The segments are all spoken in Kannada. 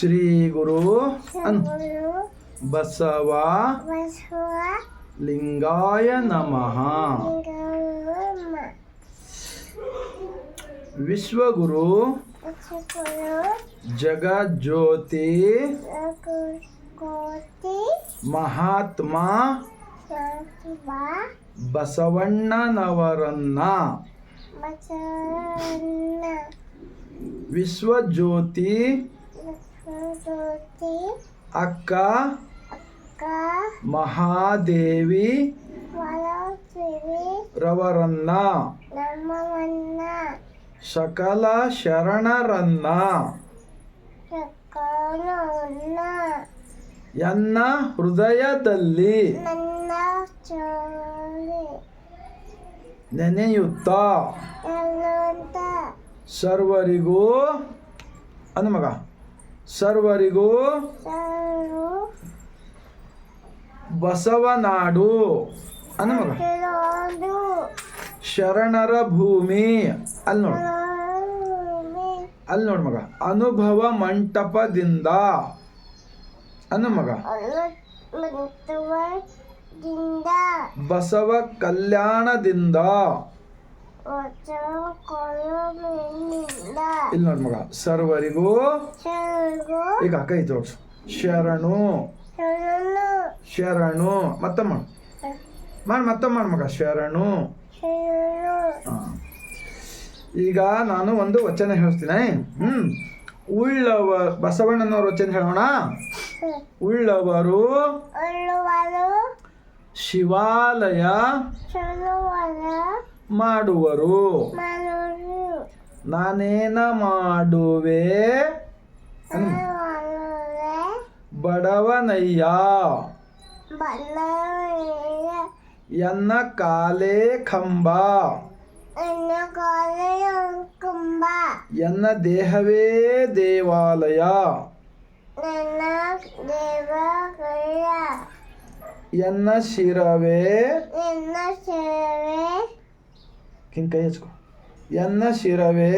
ಶ್ರೀ ಗುರು ಅನ್ ಗುರು ಬಸವ ಬಸವ ಲಿಂಗಾಯ ನಮಃ ಲಿಂಗಮ್ಮ ವಿಶ್ವಗುರು ಗುರು ಜಗಜ್ಯೋತಿ ಕೋಟಿ ಮಹಾತ್ಮ ಶಾಂತಿಬ ಬಸವಣ್ಣನವರನ್ನ ಬಸವಣ್ಣ ವಿಶ್ವಜ್ಯೋತಿ ವಿಶ್ವಜ್ಯೋತಿ ಅಕ್ಕ ಅಕ್ಕ ಮಹಾದೇವಿ ರವರನ್ನ ಸಕಲ ಶರಣರನ್ನ ಎನ್ನ ಹೃದಯದಲ್ಲಿ ನೆನೆಯುತ್ತಾ. ಸರ್ವರಿಗೂ ಅನ್ನ ಮಗ. ಸರ್ವರಿಗೂ ಬಸವನಾಡು ಅನ್ನ ಮಗ. ಶರಣರ ಭೂಮಿ. ಅಲ್ಲಿ ನೋಡು. ಅಲ್ಲಿ ನೋಡು ಮಗ. ಅನುಭವ ಮಂಟಪದಿಂದ. ಅನ್ನ ಮಗ. ಬಸವ ಕಲ್ಯಾಣದಿಂದ. ಇಲ್ಲಿ ನೋಡ್ ಮಗ ಸರ್ವರಿಗೂ ಈಗ ಅಕ್ಕ ತೋರ್ಸು ಶರಣು. ಶರಣು. ಶರಣು. ಮತ್ತೆ ಮಾಡು. ಮಾಡಿ ಮತ್ತೆ ಮಾಡು ಮಗ ಶರಣು. ಈಗ ನಾನು ಒಂದು ವಚನ ಹೇಳ್ತೀನಿ. ಹ್ಮ್. ಉಳ್ಳವ ಬಸವಣ್ಣನವ್ರ ವಚನ ಹೇಳೋಣ. ಉಳ್ಳವರು ಶಿವಾಲಯ ಮಾಡುವರು. ನಾನೇನ ಮಾಡುವೆ? ಬಡವನಯ್ಯ. ಎನ್ನ ಕಾಲೇ ಕಂಬ. ಎನ್ನ ದೇಹವೇ ದೇವಾಲಯ. ಎನ್ನ ಶಿರವೇ. ಹಿಂಗೆ ಕೈ ಹಚ್ಕೊ ಎನ್ನ ಶಿರವೇ?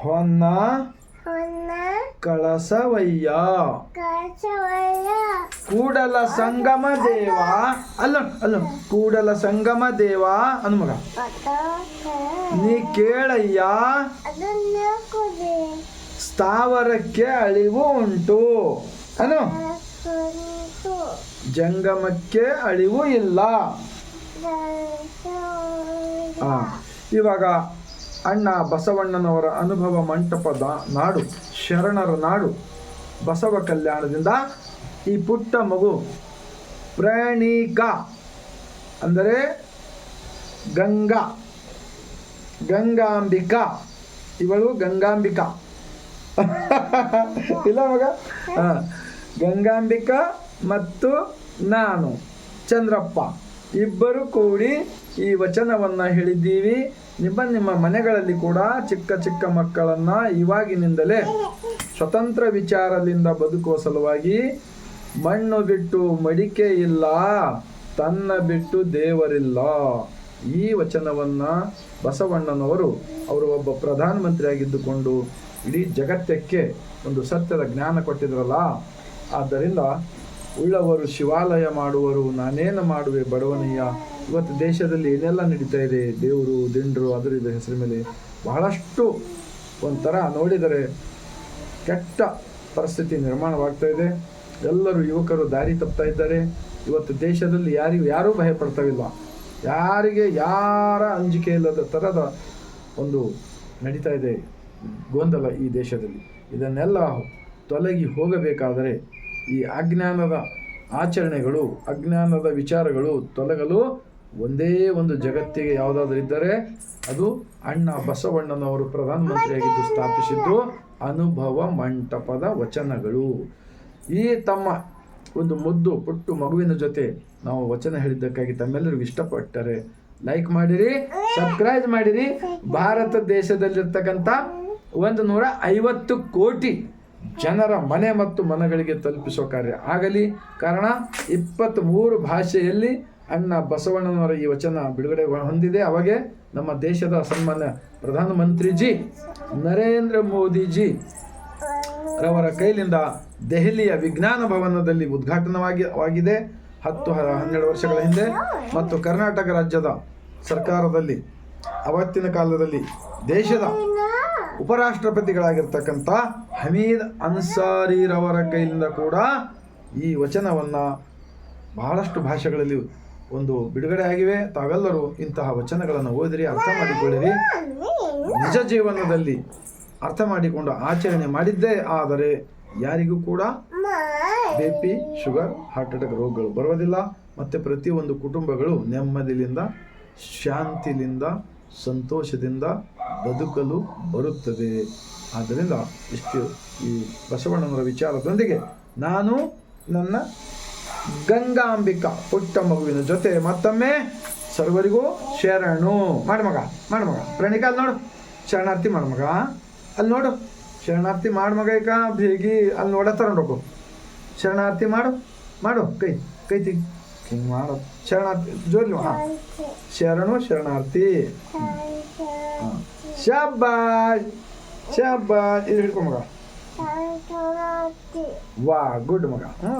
ಹೊನ್ನ? ಕಳಸವಯ್ಯ? ಕೂಡಲ ಸಂಗಮ ದೇವ? ಅಲ್ಲ ಅಲ್ಲ, ಕೂಡಲ ಸಂಗಮ ದೇವ? ಅನ್ಮಗ ನೀ ಕೇಳಯ್ಯ? ಸ್ಥಾವರಕ್ಕೆ ಅಳಿವು ಉಂಟು. ಅನು ಜಂಗಮಕ್ಕೆ ಅಳಿವು ಇಲ್ಲ. ಇವಾಗ ಅಣ್ಣ ಬಸವಣ್ಣನವರ ಅನುಭವ ಮಂಟಪದ ನಾಡು, ಶರಣರ ನಾಡು, ಬಸವ ಕಲ್ಯಾಣದಿಂದ ಈ ಪುಟ್ಟ ಮಗು ಪ್ರಯಾಣಿಕ ಅಂದರೆ ಗಂಗಾ, ಗಂಗಾಂಬಿಕಾ, ಇವಳು ಗಂಗಾಂಬಿಕಾ ಇಲ್ಲ ಮಗ ಹಾ. ಗಂಗಾಂಬಿಕಾ ಮತ್ತು ನಾನು, ಚಂದ್ರಪ್ಪ ಇಬ್ಬರು ಕೂಡಿ ಈ ವಚನವನ್ನು ಹೇಳಿದ್ದೀವಿ. ನಿಮ್ಮ ನಿಮ್ಮ ಮನೆಗಳಲ್ಲಿ ಕೂಡ ಚಿಕ್ಕ ಚಿಕ್ಕ ಮಕ್ಕಳನ್ನ ಇವಾಗಿನಿಂದಲೇ ಸ್ವತಂತ್ರ ವಿಚಾರದಿಂದ ಬದುಕುವ ಸಲುವಾಗಿ ಮಣ್ಣು ಬಿಟ್ಟು ಮಡಿಕೆ ಇಲ್ಲ, ತನ್ನ ಬಿಟ್ಟು ದೇವರಿಲ್ಲ. ಈ ವಚನವನ್ನ ಬಸವಣ್ಣನವರು, ಅವರು ಒಬ್ಬ ಪ್ರಧಾನಮಂತ್ರಿಯಾಗಿದ್ದುಕೊಂಡು ಇಡೀ ಜಗತ್ತಕ್ಕೆ ಒಂದು ಸತ್ಯದ ಜ್ಞಾನ ಕೊಟ್ಟಿದ್ರಲ್ಲ. ಆದ್ದರಿಂದ ಉಳ್ಳವರು ಶಿವಾಲಯ ಮಾಡುವರು, ನಾನೇನು ಮಾಡುವೆ ಬಡವನಯ್ಯ ಇವತ್ತು ದೇಶದಲ್ಲಿ ಏನೆಲ್ಲ ನಡೀತಾ ಇದೆ? ದೇವರು, ದಿಂಡರು ಅದರ ಇದರ ಹೆಸರ ಮೇಲೆ ಬಹಳಷ್ಟು ಒಂಥರ ನೋಡಿದರೆ ಕೆಟ್ಟ ಪರಿಸ್ಥಿತಿ ನಿರ್ಮಾಣವಾಗ್ತಾ ಇದೆ. ಎಲ್ಲರೂ ಯುವಕರು ದಾರಿ ತಪ್ತಾ ಇದ್ದಾರೆ. ಇವತ್ತು ದೇಶದಲ್ಲಿ ಯಾರಿಗೂ, ಯಾರೂ ಭಯ ಪಡ್ತಾವಿಲ್ಲ ಯಾರಿಗೆ, ಯಾರ ಅಂಜಿಕೆ ಇಲ್ಲದ ಥರದ ಒಂದು ನಡೀತಾ ಇದೆ ಗೊಂದಲ ಈ ದೇಶದಲ್ಲಿ. ಇದನ್ನೆಲ್ಲ ತೊಲಗಿ ಹೋಗಬೇಕಾದರೆ ಈ ಅಜ್ಞಾನದ ಆಚರಣೆಗಳು, ಅಜ್ಞಾನದ ವಿಚಾರಗಳು ತೊಲಗಲು ಒಂದೇ ಒಂದು ಜಗತ್ತಿಗೆ ಯಾವುದಾದ್ರೂ ಇದ್ದರೆ ಅದು ಅಣ್ಣ ಬಸವಣ್ಣನವರು ಪ್ರಧಾನಮಂತ್ರಿಯಾಗಿದ್ದು ಸ್ಥಾಪಿಸಿದ್ದು ಅನುಭವ ಮಂಟಪದ ವಚನಗಳು. ಈ ತಮ್ಮ ಒಂದು ಮುದ್ದು ಪುಟ್ಟು ಮಗುವಿನ ಜೊತೆ ನಾವು ವಚನ ಹೇಳಿದ್ದಕ್ಕಾಗಿ ತಮ್ಮೆಲ್ಲರಿಗೂ ಇಷ್ಟಪಟ್ಟರೆ ಲೈಕ್ ಮಾಡಿರಿ ಸಬ್ಸ್ಕ್ರೈಬ್ ಮಾಡಿರಿ. ಭಾರತ ದೇಶದಲ್ಲಿರ್ತಕ್ಕಂಥ ಒಂದು ನೂರ ಐವತ್ತು ಕೋಟಿ ಜನರ ಮನೆ ಮತ್ತು ಮನಗಳಿಗೆ ತಲುಪಿಸುವ ಕಾರ್ಯ ಆಗಲಿ. ಕಾರಣ ಇಪ್ಪತ್ತ್ ಮೂರು ಭಾಷೆಯಲ್ಲಿ ಅಣ್ಣ ಬಸವಣ್ಣನವರ ಈ ವಚನ ಬಿಡುಗಡೆ ಹೊಂದಿದೆ. ಅವಾಗೆ ನಮ್ಮ ದೇಶದ ಸನ್ಮಾನ್ಯ ಪ್ರಧಾನಮಂತ್ರಿಜಿ, ನರೇಂದ್ರ ಮೋದಿಜಿ ರವರ ಕೈಲಿಂದ ದೆಹಲಿಯ ವಿಜ್ಞಾನ ಭವನದಲ್ಲಿ ಉದ್ಘಾಟನವಾಗಿ ಆಗಿದೆ ಹತ್ತು, ಹನ್ನೆರಡು ವರ್ಷಗಳ ಹಿಂದೆ ಮತ್ತು ಕರ್ನಾಟಕ ರಾಜ್ಯದ ಸರ್ಕಾರದಲ್ಲಿ, ಅವತ್ತಿನ ಕಾಲದಲ್ಲಿ ದೇಶದ ಉಪರಾಷ್ಟ್ರಪತಿಗಳಾಗಿರ್ತಕ್ಕಂಥ ಹಮೀದ್ ಅನ್ಸಾರಿರವರ ಕೈಯಿಂದ ಕೂಡ ಈ ವಚನವನ್ನು ಬಹಳಷ್ಟು ಭಾಷೆಗಳಲ್ಲಿ ಒಂದು ಬಿಡುಗಡೆ ಆಗಿವೆ. ತಾವೆಲ್ಲರೂ ಇಂತಹ ವಚನಗಳನ್ನು ಓದಿರಿ, ಅರ್ಥ ಮಾಡಿಕೊಳ್ಳಿರಿ. ನಿಜ ಜೀವನದಲ್ಲಿ ಅರ್ಥ ಮಾಡಿಕೊಂಡು ಆಚರಣೆ ಮಾಡಿದ್ದೇ ಆದರೆ ಯಾರಿಗೂ ಕೂಡ B P, sugar, heart attack ರೋಗಗಳು ಬರುವುದಿಲ್ಲ. ಮತ್ತು ಪ್ರತಿಯೊಂದು ಕುಟುಂಬಗಳು ನೆಮ್ಮದಿಯಿಂದ ಶಾಂತಿಲಿಂದ ಸಂತೋಷದಿಂದ ಬದುಕಲು ಬರುತ್ತದೆ. ಆದ್ದರಿಂದ ಇಷ್ಟು ಈ ಬಸವಣ್ಣನವರ ವಿಚಾರದೊಂದಿಗೆ ನಾನು ನನ್ನ ಗಂಗಾಂಬಿಕಾ ಪುಟ್ಟ ಮಗುವಿನ ಜೊತೆ ಮತ್ತೊಮ್ಮೆ ಸರ್ವರಿಗೂ ಶರಣು. ಮಾಡು ಮಗ ಮಾಡು ಮಗ. ಪ್ರಣಿಕ ಅಲ್ಲಿ ನೋಡು. ಶರಣಾರ್ಥಿ ಮಾಡು ಮಗ. ಅಲ್ಲಿ ನೋಡು. ಶರಣಾರ್ಥಿ ಮಾಡು ಮಗ ಈಗ ಬೇಗಿ ಅಲ್ಲಿ ನೋಡ ತಗೊಂಡೋಗು ಶರಣಾರ್ಥಿ ಮಾಡು ಮಾಡು, ಕೈ ಕೈ ತೆಗಿ ಹಿಂಗೆ ಮಾಡು. ಶರಣಾರ್ಥಿ ಜೋರ್ಲಿ ಹಾಂ ಶರಣು ಶರಣಾರ್ಥಿ ಹಾಂ ಶಾಬಾಷ್ ಶಾಬಾಷ್ ಇದು ಹಿಡ್ಕೊ ಮಗ ವಾ ಗುಡ್ ಮಗ ಹ್ಞೂ